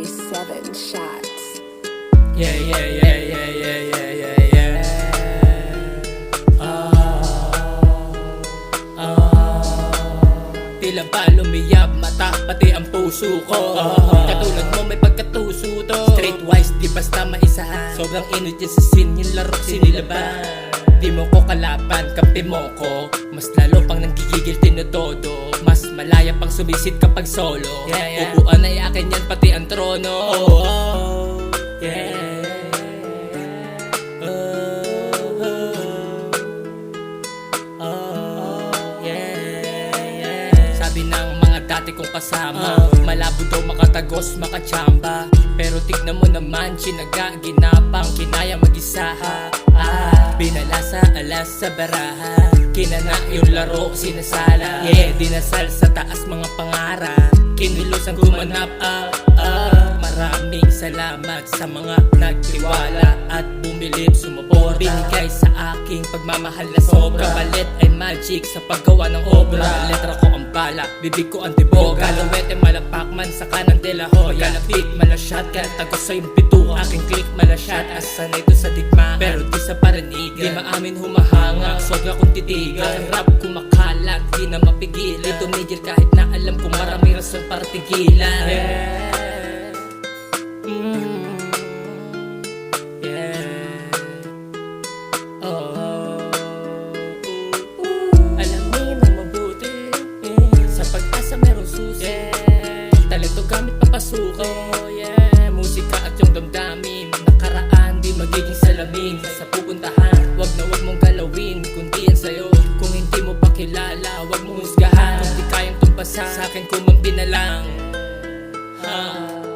seven shots. Yeah, yeah, yeah, yeah, yeah, yeah, yeah, yeah. Ah, ah. Tila ba lumiyab mata, pati ang puso ko Katulad mo may pagkatuso to Streetwise, di basta maisahan Sobrang init yan sa scene, yung laro sinilaban Di mo ko kalaban, kampi mo ko. Mas lalo pang nanggigigil tinotodo Mas malaya pang sumisid kapag solo. Yeah, yeah. Upuan ay akin yan, pati ang trono. Oh, oh, yeah. Oh, oh, oh, yeah, yeah. Sabi ng dati kong kasama. Malabo daw makatagos, makachamba. Pero tignan mo naman, sinaga, ginapang. Kinaya mag-isa ah, Binala sa alas sa baraha. Kinana yung laro, sinasala. Yeah, dinasal sa taas mga pangarap. Kinilos ang gumanap ah, ah. Maraming salamat sa mga nagtiwala aking pagmamahal na sobra. Kapalit ay magic sa paggawa ng obra. Letra ko ang bala, bibig ko ang tiboga. Galawete malapakman sa kanan de la Hoya. Galapit, malasyat, kaya tagos sa yung bituka Aking click, malasyat, asan ito sa digmaan Pero di sa paranigan Di maamin humahanga, sobra kong titigan Ang rap kumakalat, di na mapigilan. Di tumigil kahit na alam kong maraming rason para tigilan. Mm. Gamit papasuko yeah. Musika at yung damdamin. Nakaraan di magiging salamin. Sa pupuntahan Wag na wag mong galawin. Kundi yan sa'yo Kung hindi mo pa kilala Wag mong husgahan. Kung di kayang tumpasan Sa akin kumampi na lang. Ha